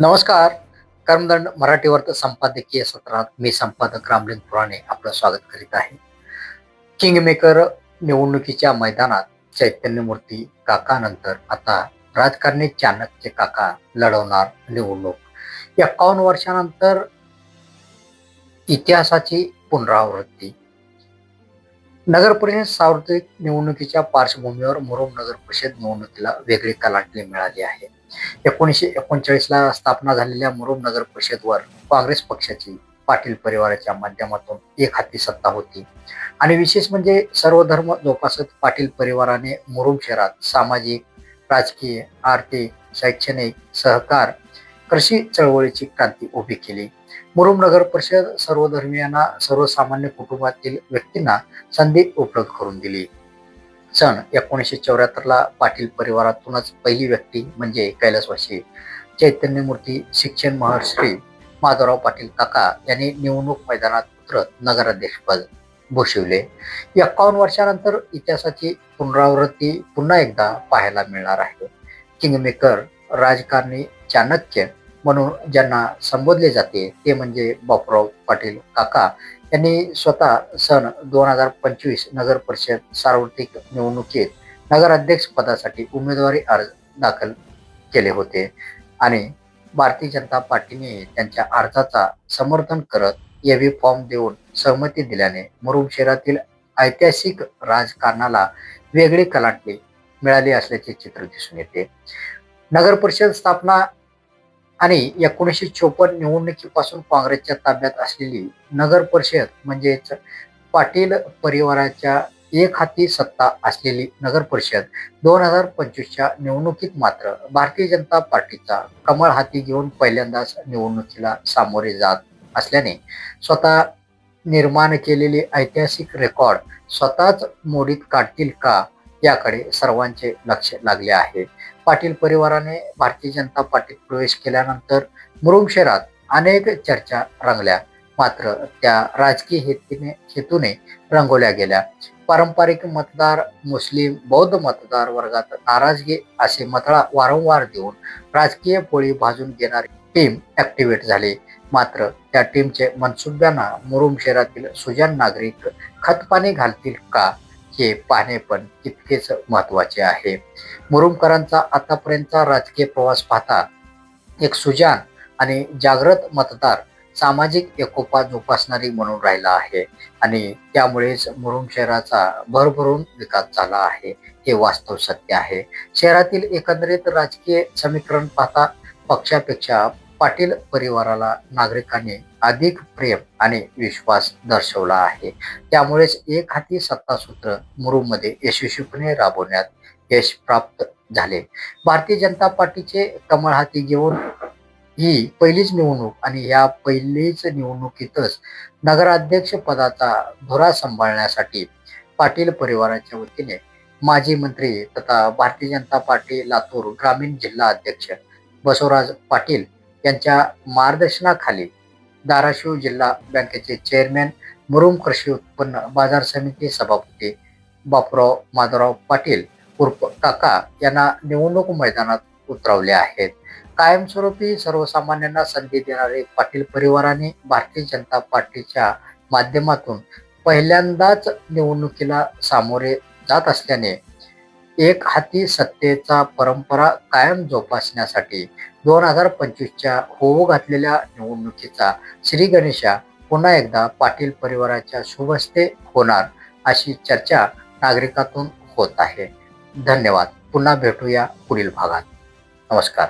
नमस्कार. कर्मदंड मराठी वर्त संपादकीय सत्रात मी संपादक रामलिंग पुराणे आपलं स्वागत करीत आहे. किंगमेकर निवडणुकीच्या मैदानात चैतन्यमूर्ती काकानंतर आता राजकारणी चाणक्य काका लढवणार निवडणूक. एकावन्न वर्षानंतर इतिहासाची पुनरावृत्ती. नगर परिषद सार्वत्रिक निवडणुकीच्या पार्श्वभूमीवर मुरुम नगर परिषद निवडणुकीला वेगळी कलाटणी मिळाली आहे. एकोणीसशे एकोणचाळीसला स्थापना झालेल्या मुरुम नगर परिषदवर काँग्रेस पक्षाची पाटील परिवाराच्या माध्यमातून एक हाती सत्ता होती. आणि विशेष म्हणजे सर्व धर्म जोपासत पाटील परिवाराने मुरुम शहरात सामाजिक राजकीय आर्थिक शैक्षणिक सहकार कृषी चळवळीची क्रांती उभी केली. मुरुम नगर परिषद सर्वधर्मियांना सर्वसामान्य कुटुंबातील व्यक्तींना संधी उपलब्ध करून दिली. सन एकोणीसशे चौऱ्याहत्तरला पाटील परिवारातूनच पहिली व्यक्ती म्हणजे कैलासवासी चैतन्यमूर्ती शिक्षण महर्षी माधवराव पाटील काका यांनी निवडणूक मैदानात उतरत नगराध्यक्षपद भूषविले. एकावन्न वर्षानंतर इतिहासाची पुनरावृत्ती पुन्हा एकदा पाहायला मिळणार आहे. किंगमेकर राजकारणी चाणक्य म्हणून ज्यांना संबोधले जाते ते म्हणजे बापूराव पाटील काका. त्यांनी स्वतः सन दोन हजार पंचवीस नगर परिषद सार्वत्रिक निवडणुकीत नगराध्यक्ष पदासाठी उमेदवारी अर्ज दाखल केले होते आणि भारतीय जनता पार्टीने त्यांच्या अर्जाचा समर्थन करत एव्ही फॉर्म देऊन सहमती दिल्याने मुरुम शहरातील ऐतिहासिक राजकारणाला वेगळी कलाटणी मिळाली असल्याचे चित्र दिसून येते. नगर परिषद स्थापना आणि एकोणीसशे चोपन्न निवडणुकीपासून काँग्रेसच्या ताब्यात असलेली नगर परिषद म्हणजेच पाटील परिवाराच्या एक हाती सत्ता असलेली नगर परिषद दोन हजार पंचवीसच्या निवडणुकीत मात्र भारतीय जनता पार्टीचा कमळ हाती घेऊन पहिल्यांदाच निवडणुकीला सामोरे जात असल्याने स्वतः निर्माण केलेले ऐतिहासिक रेकॉर्ड स्वतःच मोडीत काढतील का याकडे सर्वांचे लक्ष लागले आहे. पाटील परिवाराने भारतीय जनता पार्टीत प्रवेश केल्यानंतर मुरुम शहरात अनेक चर्चा रंगल्या. मात्र त्या राजकीय हेतूने हेतूने रंगवल्या गेल्या. पारंपरिक मतदार मुस्लिम बौद्ध मतदार वर्गात नाराजगी असे मतळा वारंवार देऊन राजकीय पोळी भाजून घेणारी टीम ऍक्टिव्हेट झाली. मात्र त्या टीमचे मनसुब्यांना मुरुम शहरातील सुजान नागरिक खतपाणी घालतील का? हे पाहणे पण तितकेच महत्त्वाचे आहे. मुरुमकरांचा आतापर्यंतचा राजकीय प्रवास पाहता एक सुजान आणि जागृत मतदार सामाजिक एकोपा जोपासणारी म्हणून राहिला आहे आणि त्यामुळेच मुरुम शहराचा भरभरून विकास झाला आहे. हे वास्तव सत्य आहे. शहरातील एकंदरीत राजकीय समीकरण पाहता पक्षापेक्षा पाटील परिवाराला नागरिकांनी अधिक प्रेम आणि विश्वास दर्शवला आहे. त्यामुळेच एक हाती सत्तासूत्र मुरुमध्ये यशस्वीपणे राबवण्यात यश प्राप्त झाले. भारतीय जनता पार्टीचे कमळ हाती घेऊन ही पहिलीच निवडणूक आणि या पहिलीच निवडणुकीतच नगराध्यक्ष पदाचा धुरा सांभाळण्यासाठी पाटील परिवाराच्या वतीने माजी मंत्री तथा भारतीय जनता पार्टी लातूर ग्रामीण जिल्हा अध्यक्ष बसवराज पाटील यांच्या मार्गदर्शनाखाली धाराशिव जिल्हा बँकेचे चेअरमॅन मुरुम कृषी उत्पन्न बाजार समिती सभापती बापूराव माधवराव पाटील उर्फ काका यांना निवडणूक मैदानात उतरवले आहेत. कायमस्वरूपी सर्वसामान्यांना संधी देणारे पाटील परिवाराने भारतीय जनता पार्टीच्या माध्यमातून पहिल्यांदाच निवडणुकीला सामोरे जात असल्याने एक हाती सत्तेचा परंपरा कायम जोपासण्यासाठी दोन हजार पंचवीसच्या होऊ घातलेल्या निवडणुकीचा श्री गणेशा पुन्हा एकदा पाटील परिवाराच्या शुभस्ते होणार अशी चर्चा नागरिकातून होत आहे. धन्यवाद. पुन्हा भेटूया पुढील भागात. नमस्कार.